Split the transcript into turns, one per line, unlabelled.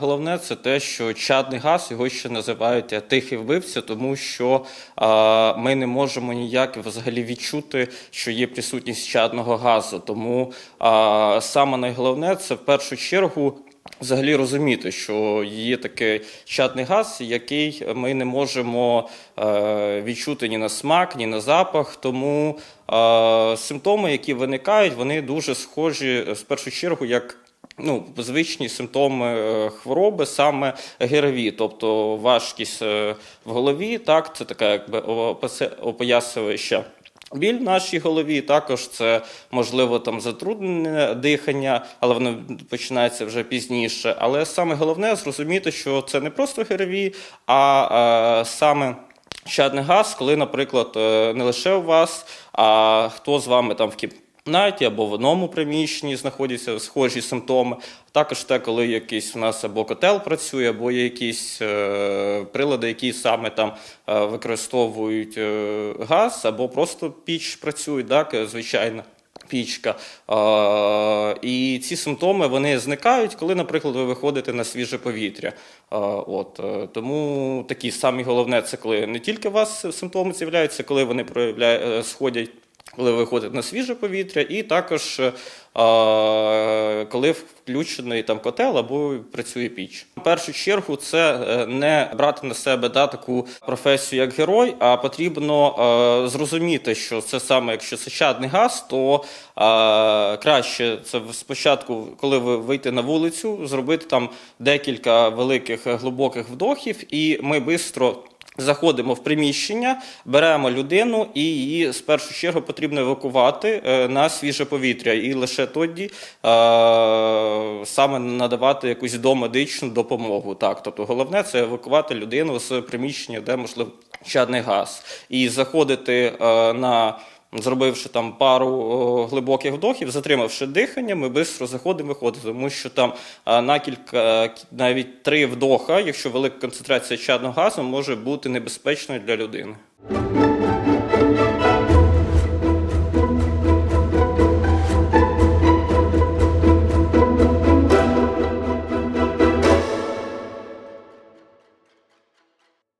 Головне це те, що чадний газ його ще називають е, тихий вбивця, тому що ми не можемо ніяк взагалі відчути, що є присутність чадного газу. Тому саме найголовне це в першу чергу. Взагалі розуміти, що є такий чадний газ, який ми не можемо е, відчути ні на смак, ні на запах. Тому симптоми, які виникають, вони дуже схожі е, в першу чергу як ну, звичні симптоми е, хвороби, саме ГРВІ, тобто важкість е, в голові, так, це така якби опоясуюча біль в нашій голові. Також це можливо там затруднене дихання, але воно починається вже пізніше. Але саме головне зрозуміти, що це не просто ГРВІ, а е, саме. Чадний газ, коли, наприклад, не лише у вас, а хто з вами там в кімнаті або в одному приміщенні знаходяться схожі симптоми. Також те, коли якийсь у нас або котел працює, або є якісь е, прилади, які саме там е, використовують е, газ, або просто піч працює, так, е, звичайно. Пічка. Е, і ці симптоми вони зникають, коли, наприклад, ви виходите на свіже повітря. Е, от, е, тому такі самі головне, це коли не тільки у вас симптоми з'являються, коли вони проявляють, е, сходять, коли ви виходите на свіже повітря, і також е, коли включений там котел або працює піч. В першу чергу це е, не брати на себе да, таку професію як герой, а потрібно е, зрозуміти, що це саме якщо це чадний газ, то краще це спочатку, коли ви вийти на вулицю, зробити там декілька великих глибоких вдохів, і ми швидко Заходимо в приміщення, беремо людину, і її з першу чергу потрібно евакувати е, на свіже повітря, і лише тоді е, саме надавати якусь домедичну допомогу. Так, тобто головне це евакувати людину з приміщення, де можливо чадний газ, і заходити е, на Зробивши там пару глибоких вдохів, затримавши дихання, ми бистро заходимо, виходимо, тому що там на кілька, навіть три вдоха, якщо велика концентрація чадного газу, може бути небезпечною для людини.